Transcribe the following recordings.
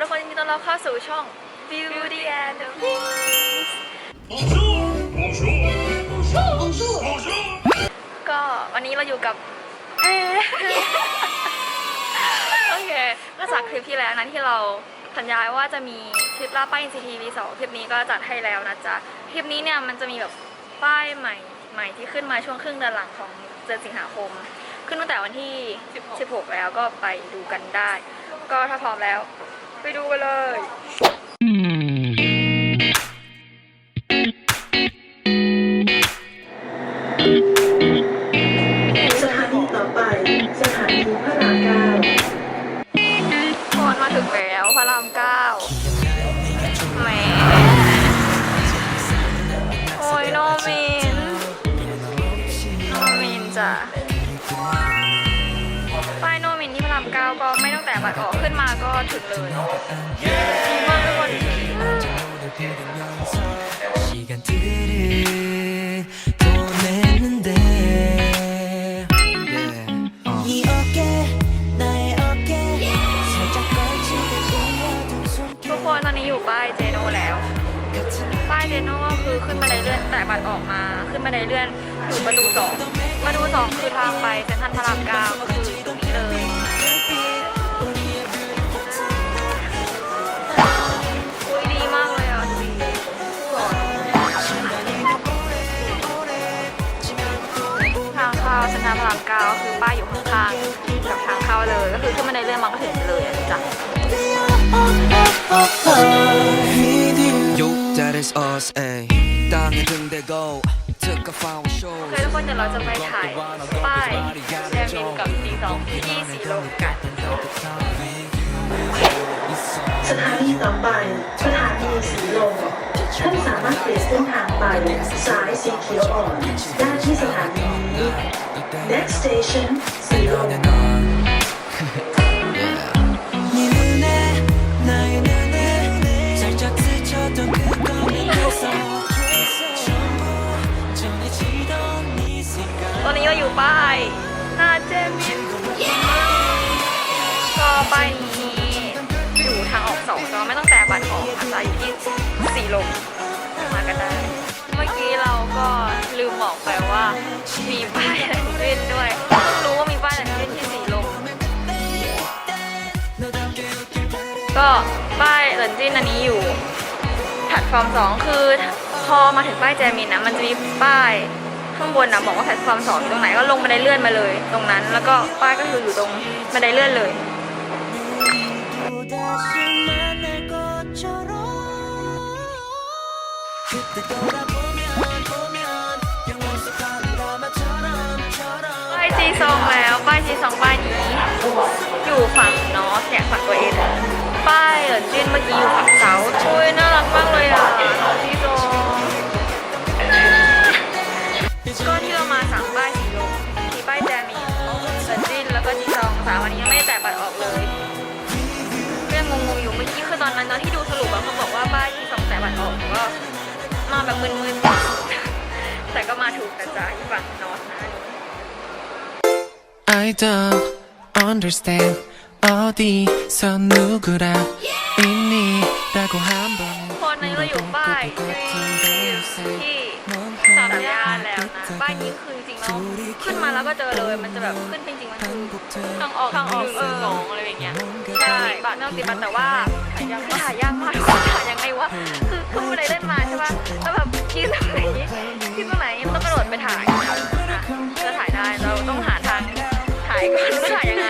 ทุกคนยินดีต้อนรับเข้าสู่ช่อง Beauty and the Beast ก็วันนี้เราอยู่กับเอ๊ะโอเค ก็จากคลิปที่แล้วนั้นที่เราสัญญาว้ว่าจะมีคลิปล่าป้าย NCT V2 คลิปนี้ก็จัดให้แล้วนะจ๊ะ คลิปนี้เนี่ยมันจะมีแบบป้ายใหม่ใหม่ที่ขึ้นมาช่วงครึ่งเดือนหลังของเดือนสิงหาคม ขึ้นตั้งแต่วันที่ 16 แล้วก็ไปดูกันได้ ก็ถ้าพร้อมแล้ว ไปดูกันเลยสถานีต่อไป สถานีพระรามเก้าคนมาถึงแล้วพระรามเก้าแหมโอ้ยโนมินโนมินจ้ะ บัตรกออกขึ้นมาก็ถึงเลยมากทุกคนทุกคนตอนนี้อยู่ป้ายเจโนแล้วป้ายเจโนก็คือขึ้นมาในเลื่อนแต่บัตรออกมาขึ้นมาในเลื่อนอยู่ประตูสองประตูสองคือทางไปเซ็นทรัลพระรามเก้าก็คือ ก้าคือป้ายอยู่ข้างๆกับทางเข้าเลย ก็คือขึ้นบันไดเลื่อนมาก็ถึงเลยอ่ะจ้ะ Yo, that is us, ayy. 땅에 등대고 took a found show. โอเคทุกคนเดี๋ยวเราจะไปถ่ายป้ายแดมินกับจีสองที่สีลมกัน สถานีต่อไป สถานีสีลม ท่านสามารถเปลี่ยนเส้นทางไปสายสีเขียวอ่อนได้ที่สถานีนี้ ตอนนี้เรอยู่ป้ายน้าเจมินก็ปนี้อยู่ทางออกสองแต่ไม่ต้องแปลบัตรออกค่ะจะอยู่ที่สีลมมากันได้ บอกไปว่า มีป้ายแหลนขึ้นด้วยเพิ่งรู้ว่ามีป้ายแหลนขึ้นที่สีลม ก็ป้ายหลินจินอันนี้อยู่แพลตฟอร์มสองคือพอมาถึงป้ายแจมินนะมันจะมีป้ายข้างบนนะบอกว่าแพลตฟอร์มสองอยู่ตรงไหนก็ลงบันไดเลื่อนมาเลย ตรงนั้น แล้วก็ป้ายก็คืออยู่ตรงบันไดเลื่อนเลย ซองแล้วป้ายจีซองป้ายนี้อยู่ฝั่งนอสเนี่ยฝั่งตัวเองป้ายเหลินจินเมื่อกี้อยู่ฝั่งเซาท์อุ้ยน่ารักมากเลยอะน้องจีซองก็ที่เรามาสั่งป้ายสีลมมีป้ายแจมินเหลินจินแล้วก็จีซองสามวันนี้ยังไม่ได้แตะบัตรออกเลยก็ยังงงๆอยู่เมื่อกี้คือตอนนั้นตอนที่ดูสรุปอะเขาบอกว่าป้ายจีซองแตะบัตรออกก็มาแบบมึนๆแต่ก็มาถูกกระจายฝั่งนอสนะ I don't understand 어디서 누구랑 있니 라고 한 번은 คนนี้เราอยู่ป้ายที่สามย่านแล้วนะป้ายนี้คือจริงๆแล้วขึ้นมาแล้วก็เจอเลย มันจะแบบขึ้นจริงๆมันคือทางออกทางออกเออสองอะไรอย่างเงี้ยใช่บัตรไม่ต้องติดบัตรแต่ว่ายังไม่หายากมากคนหายังไงวะคือขึ้นบันไดเล่นมาใช่ป่ะแล้วแบบยืนตรงไหนยืนตรงไหนมันต้องกระโดดไปถ่ายอ่ะจะถ่ายได้เราต้องหาทางถ่ ายก่อนว่าถ่ายยังไง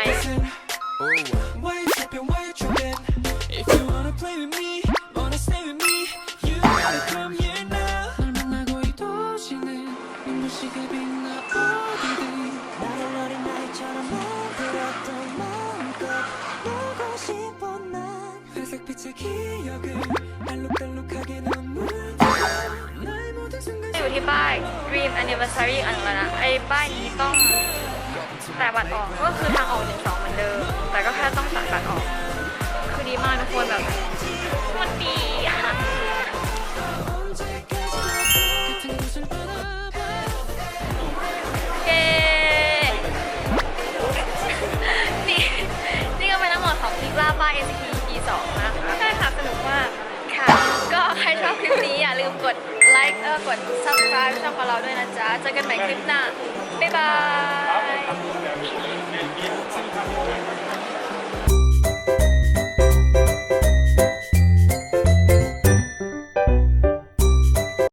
อยู่ที่ป้าย Dream Anniversary อันนั้นนะไอ้ป้ายนี้ต้อง แต่บัตรออกก็คือทางออกหนึ่งสองเหมือนเดิม แต่ก็แค่ต้องสั่บัตรออก คือดีมากทุกคนแบบมันดีเย้นี่นี่ก็เป็นทั้งหมดของคลิปล่าป้า NCT EP 2นะคะใช่ค่ะสนุกมากค่ะ ก็ใครชอบคลิปนี้อย่าลืมกดไลค์กด subscribe ช่องของเราด้วยนะจ๊ะ เจอกันใหม่คลิปหน้า บ๊ายบาย a